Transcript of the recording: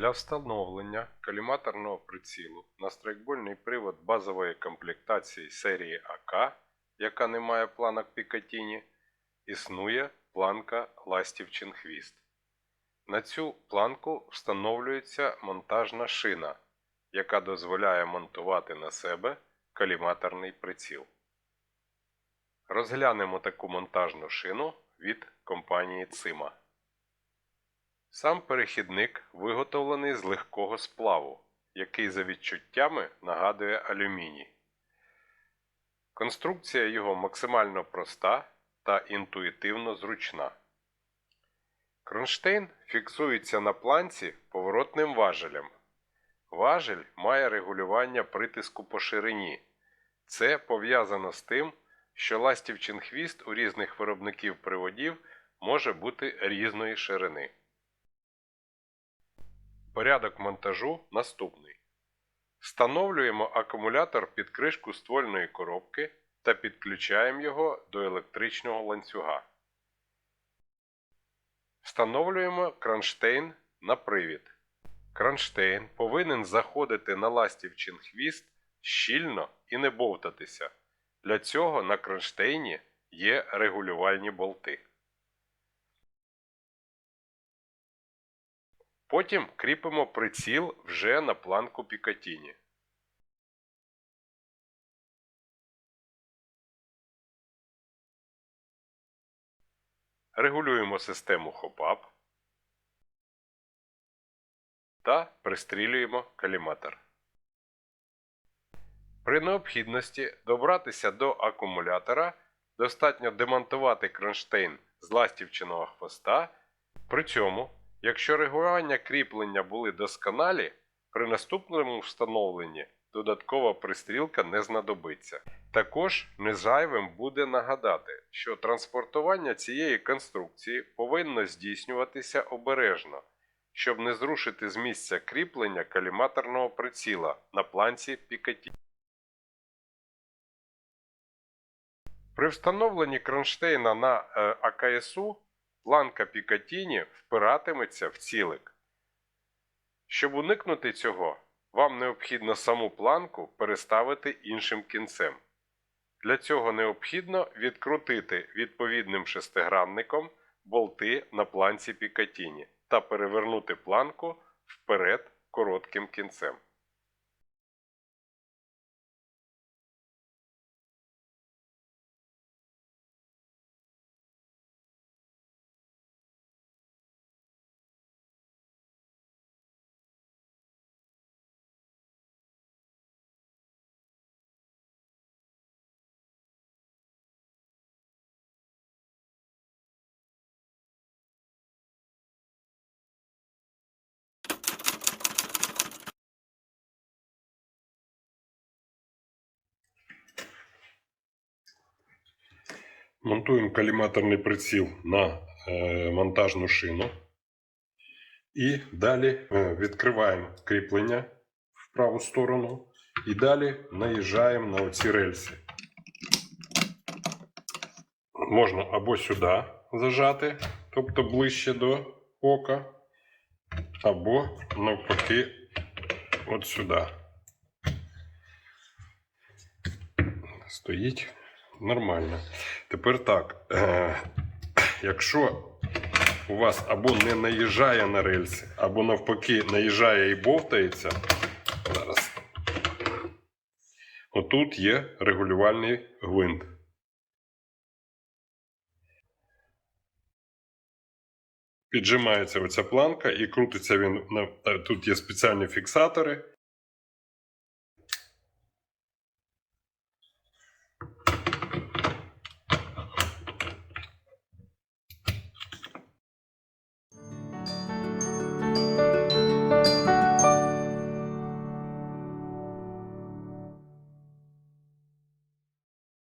Для встановлення коліматорного прицілу на страйкбольний привод базової комплектації серії АК, яка не має планок Пікатіні, існує планка Ластівчин хвіст. На цю планку встановлюється монтажна шина, яка дозволяє монтувати на себе коліматорний приціл. Розглянемо таку монтажну шину від компанії Цима. Сам перехідник виготовлений з легкого сплаву, який за відчуттями нагадує алюміній. Конструкція його максимально проста та інтуїтивно зручна. Кронштейн фіксується на планці поворотним важелем. Важель має регулювання притиску по ширині. Це пов'язано з тим, що ластівчин хвіст у різних виробників приводів може бути різної ширини. Порядок монтажу наступний. Встановлюємо акумулятор під кришку ствольної коробки та підключаємо його до електричного ланцюга. Встановлюємо кронштейн на привід. Кронштейн повинен заходити на ластівчин хвіст щільно і не бовтатися. Для цього на кронштейні є регулювальні болти. Потім кріпимо приціл вже на планку Пікатіні. Регулюємо систему хопап та пристрілюємо коліматор. При необхідності добратися до акумулятора достатньо демонтувати кронштейн з ластівчиного хвоста. При цьому, якщо регулювання кріплення були досконалі, при наступному встановленні додаткова пристрілка не знадобиться. Також незайвим буде нагадати, що транспортування цієї конструкції повинно здійснюватися обережно, щоб не зрушити з місця кріплення коліматорного приціла на планці Пікаті. При встановленні кронштейна на е, АКСУ планка Пікатіні впиратиметься в цілик. Щоб уникнути цього, вам необхідно саму планку переставити іншим кінцем. Для цього необхідно відкрутити відповідним шестигранником болти на планці Пікатіні та перевернути планку вперед коротким кінцем. Монтуємо коліматорний приціл на е, монтажну шину. І далі е, відкриваємо кріплення в праву сторону. І далі наїжджаємо на оці рельси. Можна або сюди зажати, тобто ближче до ока, або навпаки от сюди. Стоїть нормально. Тепер так. Е, якщо у вас або не наїжджає на рельси, або навпаки наїжджає і бовтається. Зараз. Отут є регулювальний гвинт. Піджимається оця планка і крутиться він. Тут є спеціальні фіксатори.